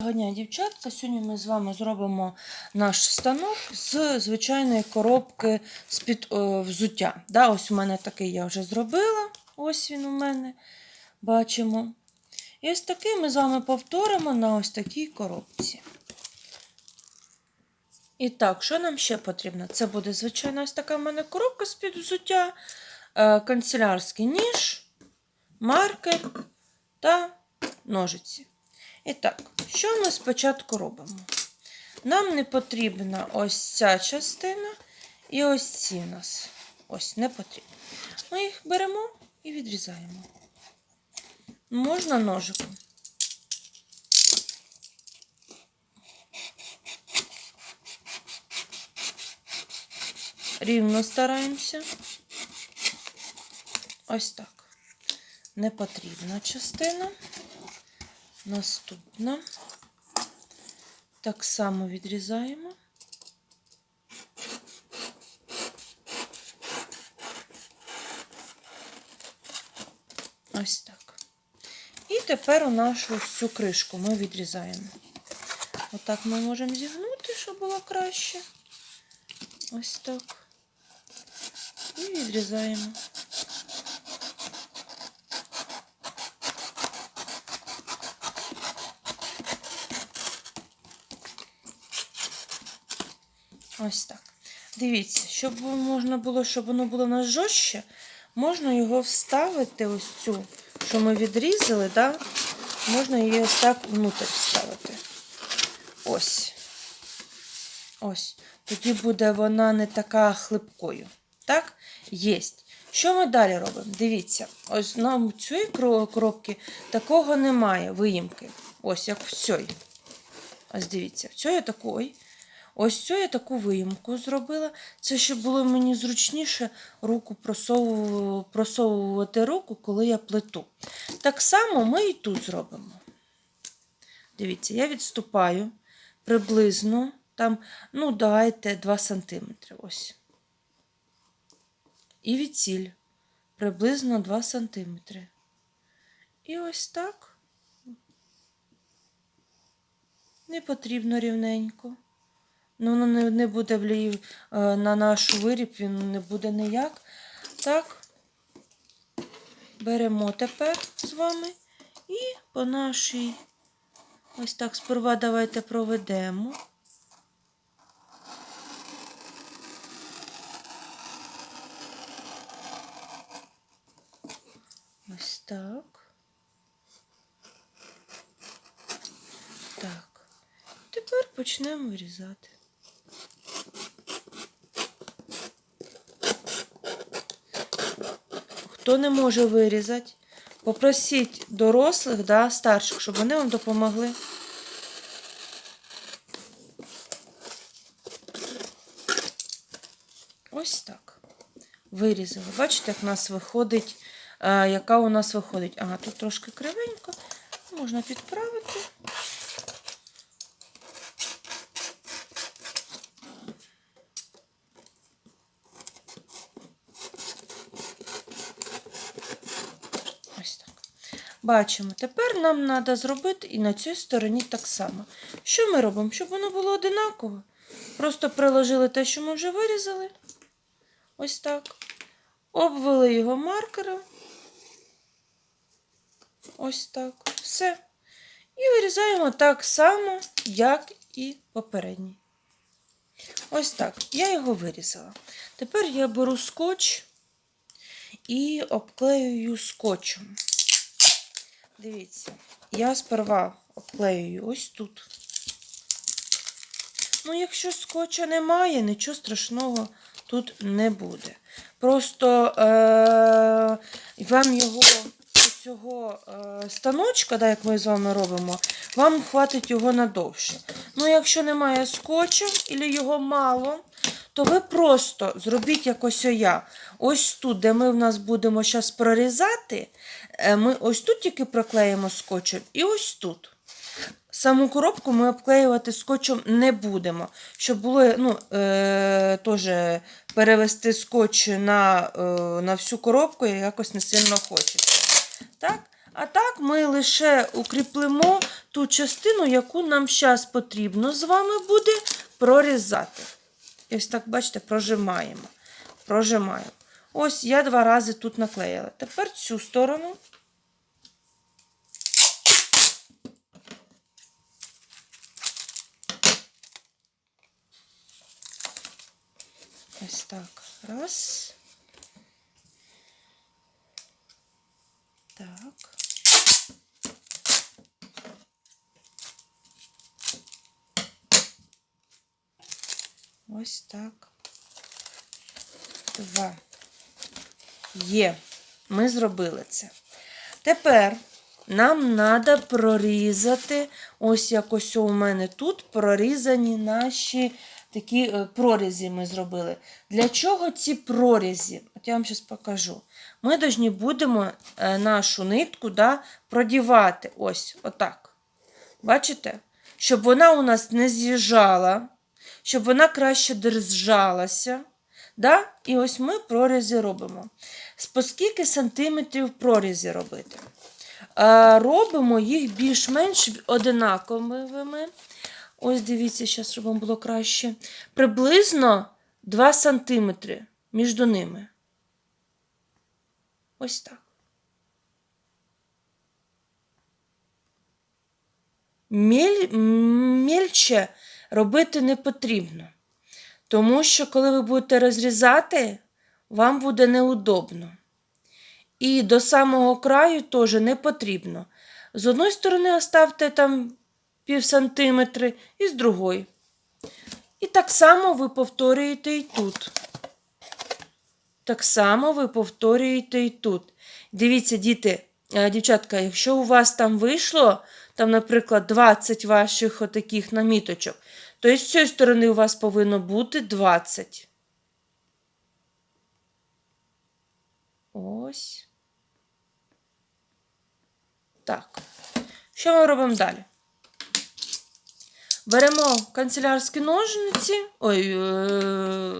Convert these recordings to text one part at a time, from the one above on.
Доброго дня, дівчатка. Сьогодні ми з вами зробимо наш станок з звичайної коробки з-під е, взуття. Да, ось у мене такий я вже зробила. Ось він у мене. Бачимо. І ось такий ми з вами повторимо на ось такій коробці. І так, що нам ще потрібно? Це буде, звичайно, ось така в мене коробка з-під взуття, е, канцелярський ніж, маркер та ножиці. І так, що ми спочатку робимо? Нам не потрібна ось ця частина і ось ці у нас ось не потрібно. Ми їх беремо і відрізаємо. Можна ножиком. Рівно стараємося. Ось так. Не потрібна частина. Наступна. Так само відрізаємо. Ось так. І тепер у нашу цю кришку ми відрізаємо. Отак ми можемо зігнути, щоб було краще. Ось так. І відрізаємо. Ось так. Дивіться, щоб можна було, щоб воно було у нас жорстче, можна його вставити, ось цю, що ми відрізали, да? можна її ось так внутрь вставити. Ось. Ось. Тоді буде вона не така хлипкою. Так? Єсть. Що ми далі робимо? Дивіться, ось на цієї коробки такого немає виїмки. Ось як в цій. Ось дивіться, в цій такої. Ось цю я таку виїмку зробила. Це щоб було мені зручніше руку просову- просовувати руку, коли я плету. Так само ми і тут зробимо. Дивіться, я відступаю приблизно там, ну, давайте 2 см. Ось. І відціль приблизно 2 см. І ось так. Не потрібно рівненько. Ну, не, не буде влі... е, на наш виріб, він не буде ніяк. Так, беремо тепер з вами і по нашій, ось так, сперва давайте проведемо. Ось так. Так. Тепер почнемо вирізати. Хто не може вирізати, попросіть дорослих, да, старших, щоб вони вам допомогли. Ось так. Вирізали. Бачите, як у нас виходить, е, яка у нас виходить. Ага, тут трошки кривенько. Можна підправити. Ось так. Бачимо. Тепер нам треба зробити і на цій стороні так само. Що ми робимо? Щоб воно було одинаково. Просто приложили те, що ми вже вирізали. Ось так. Обвели його маркером. Ось так. Все. І вирізаємо так само, як і попередній. Ось так. Я його вирізала. Тепер я беру скотч і обклеюю скотчем. Дивіться, я сперва обклеюю ось тут. Ну, якщо скотча немає, нічого страшного тут не буде. Просто е- вам його цього е- станочка, да, як ми з вами робимо, вам хватить його надовше. Ну, якщо немає скотча, або його мало, то ви просто зробіть якось я. Ось тут, де ми в нас будемо зараз прорізати, е, ми ось тут тільки проклеїмо скотчем, і ось тут. Саму коробку ми обклеювати скотчем не будемо, щоб було ну, е, теж перевести скотч на, е, на всю коробку якось не сильно хочеться. Так? А так ми лише укріплемо ту частину, яку нам зараз потрібно з вами буде прорізати. І ось так, бачите, прожимаємо. Прожимаємо. Ось я два рази тут наклеїла. Тепер цю сторону. Ось так. Раз. Так. Ось так. Два. Є. Ми зробили це. Тепер нам треба прорізати, ось якось у мене тут прорізані наші такі е, прорізі ми зробили. Для чого ці прорізі? От я вам зараз покажу. Ми повинні будемо е, нашу нитку да, продівати. Ось, отак. Бачите? Щоб вона у нас не з'їжджала, щоб вона краще держалася. Да? І ось ми прорізі робимо. По скільки сантиметрів прорізі робити? Робимо їх більш-менш одинаковими. Ось дивіться, зараз, щоб вам було краще. Приблизно 2 см між ними. Ось так. Міль, мільче робити не потрібно. Тому що, коли ви будете розрізати, вам буде неудобно. І до самого краю теж не потрібно. З одної сторони оставте там пів сантиметри, і з другої. І так само ви повторюєте і тут. Так само ви повторюєте і тут. Дивіться, діти, е, дівчатка, якщо у вас там вийшло, там, наприклад, 20 ваших отаких наміточок, то з цієї сторони у вас повинно бути 20. Ось. Так. Що ми робимо далі? Беремо канцелярські ножниці, ой, е,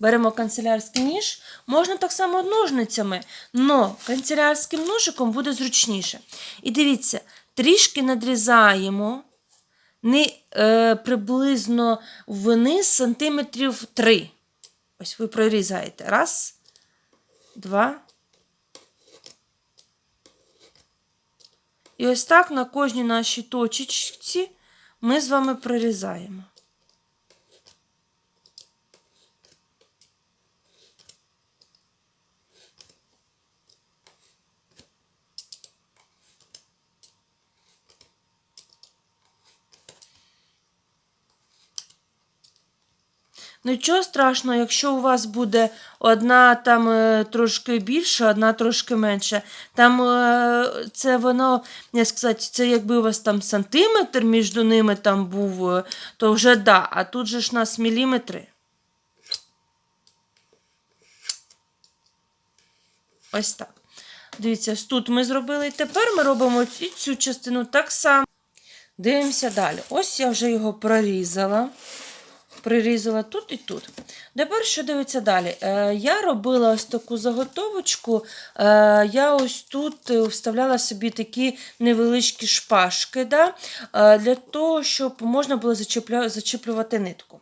беремо канцелярський ніж. Можна так само ножницями, але канцелярським ножиком буде зручніше. І дивіться, трішки надрізаємо не, е, приблизно вниз сантиметрів 3. Ось ви прорізаєте. Раз, два. І ось так на кожній нашій точечці ми з вами прорізаємо. Нічого страшного, якщо у вас буде одна там е, трошки більше, одна трошки менше. Там е, це воно, як сказати, це якби у вас там сантиметр між ними там був, е, то вже да. А тут же ж нас міліметри. Ось так. Дивіться, тут ми зробили. І тепер ми робимо і цю частину так само. Дивимося далі. Ось я вже його прорізала. Прирізала тут і тут. Тепер що дивиться далі? Е, я робила ось таку заготовочку. Е, я ось тут е, вставляла собі такі невеличкі шпажки, да? для того, щоб можна було зачепля... зачеплювати нитку.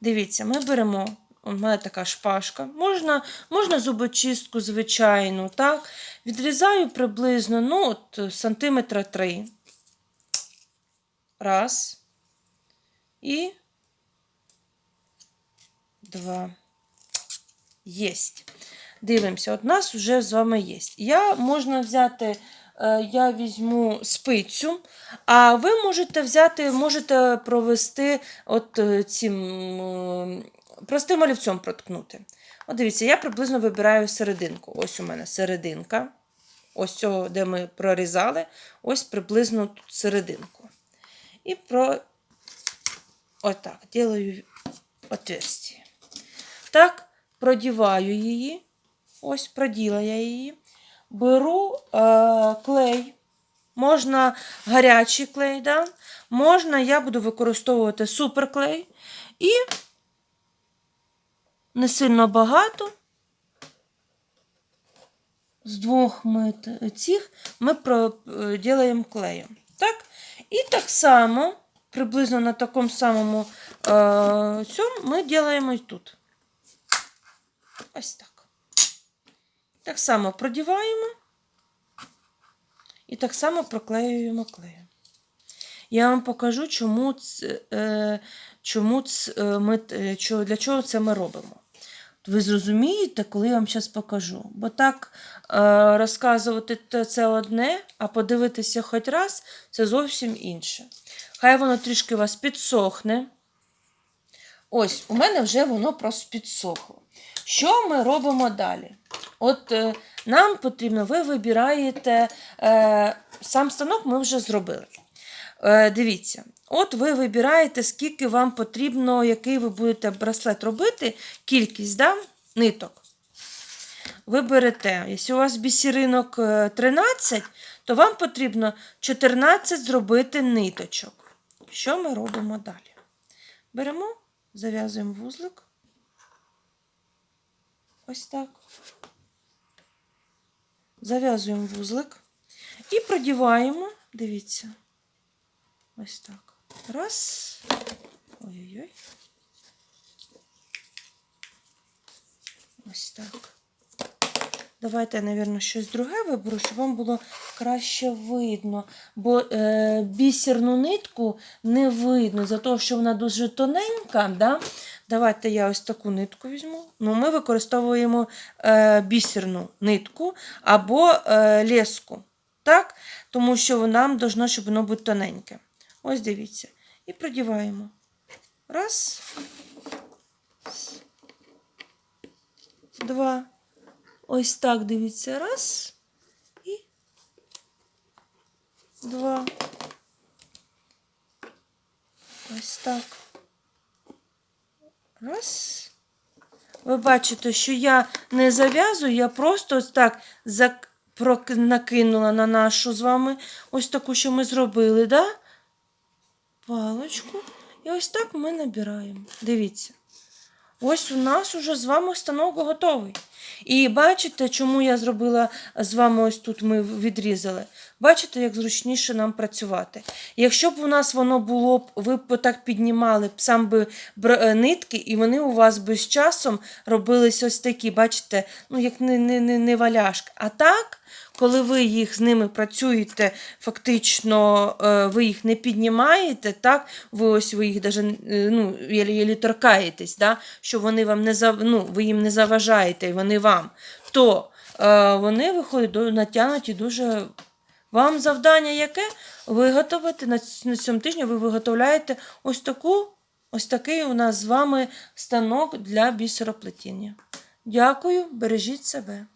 Дивіться, ми беремо. У мене така шпажка. Можна можна зубочистку, звичайну. так? Відрізаю приблизно ну, от, сантиметра 3. Раз. І два. Єсть. Дивимося, от нас вже з вами є. Я можна взяти, е, я візьму спицю, а ви можете взяти, можете провести от е, цим простим олівцем проткнути. От дивіться, я приблизно вибираю серединку. Ось у мене серединка. Ось цього, де ми прорізали, ось приблизно тут серединку. І про отак, делаю отверстие. Так, продіваю її. Ось проділа я її. Беру е, клей. Можна гарячий клей, да? можна, я буду використовувати суперклей. І не сильно багато з двох ми цих ми ділаємо клеєм. Так? І так само, приблизно на такому самому е, цьому ми робимо і тут. Ось так. Так само продіваємо і так само проклеюємо клеєм. Я вам покажу, чому, е, чому е, е, для чого це ми робимо. Ви зрозумієте, коли я вам зараз покажу. Бо так розказувати це одне, а подивитися хоч раз це зовсім інше. Хай воно трішки у вас підсохне. Ось, у мене вже воно просто підсохло. Що ми робимо далі? От е, нам потрібно, ви вибираєте е, сам станок ми вже зробили. Е, дивіться, от ви вибираєте, скільки вам потрібно, який ви будете браслет робити, кількість да, ниток. Ви берете, якщо у вас бісеринок е, 13, то вам потрібно 14 зробити ниточок. Що ми робимо далі? Беремо, зав'язуємо вузлик. Ось так. Зав'язуємо вузлик і продіваємо, дивіться. Ось так. Раз. Ой-ой-ой. Ось так. Давайте, мабуть, щось друге виберу, щоб вам було краще видно. Бо е, бісерну нитку не видно, за того, що вона дуже тоненька. Да? Давайте я ось таку нитку візьму. Ну, ми використовуємо е, бісерну нитку або е, леску. Так? Тому що нам должно, щоб воно бути тоненьке. Ось дивіться. І продіваємо. Раз. Два. Ось так дивіться. Раз. І два. Ось так. Раз. Ви бачите, що я не зав'язую, я просто ось так зак... накинула на нашу з вами ось таку, що ми зробили, да? паличку. І ось так ми набираємо. Дивіться. Ось у нас уже з вами станок готовий. І бачите, чому я зробила з вами ось тут ми відрізали. Бачите, як зручніше нам працювати. Якщо б у нас воно було б, ви б так піднімали б сам би е, нитки, і вони у вас би з часом робились ось такі, бачите, ну як не, не, не, не валяшки. А так, коли ви їх з ними працюєте, фактично е, ви їх не піднімаєте, так, ви ось ви їх даже, е, ну, торкаєтесь, да, що вони вам не ну, ви їм не заважаєте, і вони вам, то е, вони виходять натягнуті дуже. Вам завдання яке? Виготовити на, на цьому тижні ви виготовляєте ось таку, ось такий у нас з вами станок для бісероплетіння. Дякую, бережіть себе.